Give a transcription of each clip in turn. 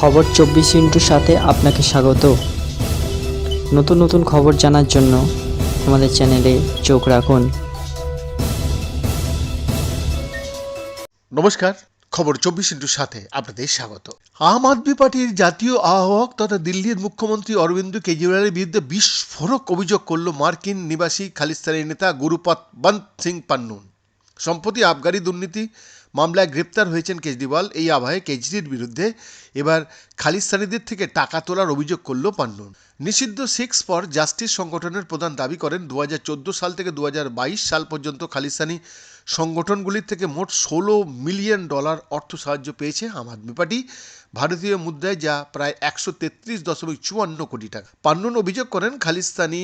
খবর চব্বিশ ইন্টুর সাথে আপনাকে স্বাগত। নতুন নতুন খবর জানার জন্য আমাদের চ্যানেলে চোখ রাখুন। নমস্কার, খবর চব্বিশ ইন্টুর সাথে আপনাদের স্বাগত। আম আদমি পার্টির জাতীয় আহ্বায়ক তথা দিল্লির মুখ্যমন্ত্রী অরবিন্দ কেজরিওয়ালের বিরুদ্ধে বিস্ফোরক অভিযোগ করল মার্কিন নিবাসী খালিস্তানি নেতা গুরুপত বন্ত সিং পান্নুন। সম্প্রতি আবগারি দুর্নীতি মামলায় গ্রেপ্তার হয়েছেন কেজরিওয়াল। এই আবহে কেজরির বিরুদ্ধে এবার খালিস্তানিদের থেকে টাকা তোলার অভিযোগ করল পান্নুন নিষিদ্ধ সিক্স ফর জাস্টিস সংগঠনের প্রধান দাবি করেন দু হাজার চোদ্দ সাল থেকে দু হাজার বাইশ সাল পর্যন্ত খালিস্তানি সংগঠনগুলির থেকে মোট ষোলো মিলিয়ন ডলার অর্থ সাহায্য পেয়েছে আম আদমি পার্টি। ভারতীয় মুদ্রায় যা প্রায় একশো তেত্রিশ দশমিক চুয়ান্ন কোটি টাকা। পান্নুন অভিযোগ করেন, খালিস্তানি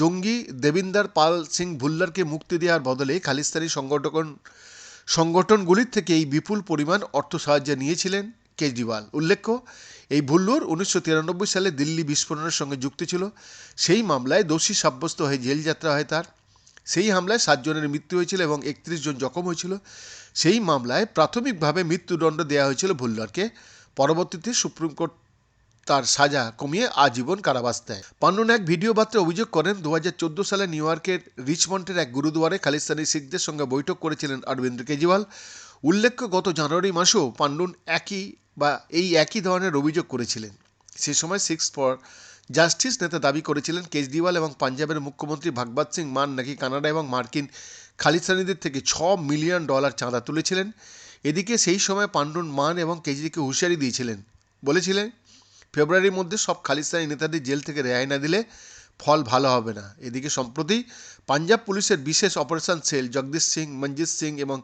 জঙ্গি দেবিন্দর পাল সিং ভুল্লারকে মুক্তি দেওয়ার বদলে খালিস্তানি সংগঠন সংগঠনগুলির থেকে এই বিপুল পরিমাণ অর্থ সাহায্য নিয়েছিলেন কেজরিওয়াল। উল্লেখ্য, এই ভুল্লুর উনিশশো তিরানব্বই সালে দিল্লি বিস্ফোরণের সঙ্গে যুক্ত ছিল। সেই মামলায় দোষী সাব্যস্ত হয়ে জেল যাত্রা হয় তার। সেই হামলায় সাতজনের মৃত্যু হয়েছিল এবং একত্রিশ জন জখম হয়েছিল। সেই মামলায় প্রাথমিকভাবে মৃত্যুদণ্ড দেওয়া হয়েছিল ভুল্লারকে। পরবর্তীতে সুপ্রিম কোর্ট তার সাজা কমিয়ে আজীবন কারাবাস দেয়। পান্নুন এক ভিডিও বার্তায় অভিযোগ করেন, দু হাজার চোদ্দ সালে নিউ ইয়র্কের রিচমন্ডের এক গুরুদুয়ারে খালিস্তানি শিখদের সঙ্গে বৈঠক করেছিলেন অরবিন্দ কেজরিওয়াল। উল্লেখ্য, গত জানুয়ারি মাসেও পান্ডুন একই বা এই একই ধরনের অভিযোগ করেছিলেন। সে সময় সিক্স ফর জাস্টিস নেতা দাবি করেছিলেন, কেজরিওয়াল এবং পাঞ্জাবের মুখ্যমন্ত্রী ভাগবত সিং মান নাকি কানাডা এবং মার্কিন খালিস্তানিদের থেকে ছ মিলিয়ন ডলার চাঁদা তুলেছিলেন। এদিকে সেই সময় পান্ডুন মান এবং কেজরিকে হুঁশিয়ারি দিয়েছিলেন। বলেছিলেন ফেব্রুয়ারির মধ্যে সব খালিস্তানি নেতাদের জেল থেকে রেহাই না দিলে ফল ভালো হবে না। এদিকে সম্প্রতি পাঞ্জাব পুলিশের বিশেষ অপারেশন সেল জগদীশ সিং মঞ্জিত সিং এবং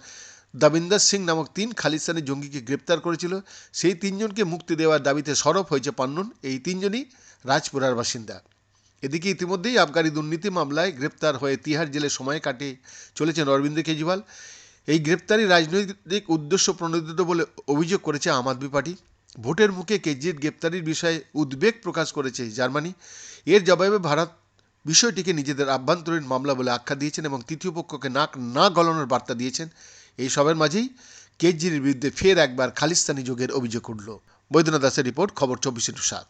দাবিন্দর সিং নামক তিন খালিস্তানি জঙ্গিকে গ্রেপ্তার করেছিল। সেই তিনজনকে মুক্তি দেওয়ার দাবিতে সরব হয়েছে পান্নুন। এই তিনজনই রাজপুরার বাসিন্দা। এদিকে ইতিমধ্যেই আবগারি দুর্নীতি মামলায় গ্রেপ্তার হয়ে তিহার জেলে সময় কাটিয়ে চলেছেন অরবিন্দ কেজরিওয়াল। এই গ্রেপ্তারি রাজনৈতিক উদ্দেশ্য প্রণোদিত বলে অভিযোগ করেছে আম আদমি পার্টি। ভোটের মুখে কেজির গ্রেপ্তারির বিষয়ে উদ্বেগ প্রকাশ করেছে জার্মানি। এর জবাবে ভারত বিষয়টিকে নিজেদের আভ্যন্তরীণ মামলা বলে আখ্যা দিয়েছেন এবং তৃতীয় পক্ষকে নাক না গলানোর বার্তা দিয়েছেন। এই সবের মাঝেই কেজরির বিরুদ্ধে ফের একবার খালিস্তানি যোগের অভিযোগ উঠল। বৈদ্যনাথ দাসের রিপোর্ট, খবর চব্বিশে ইন্টু সাত।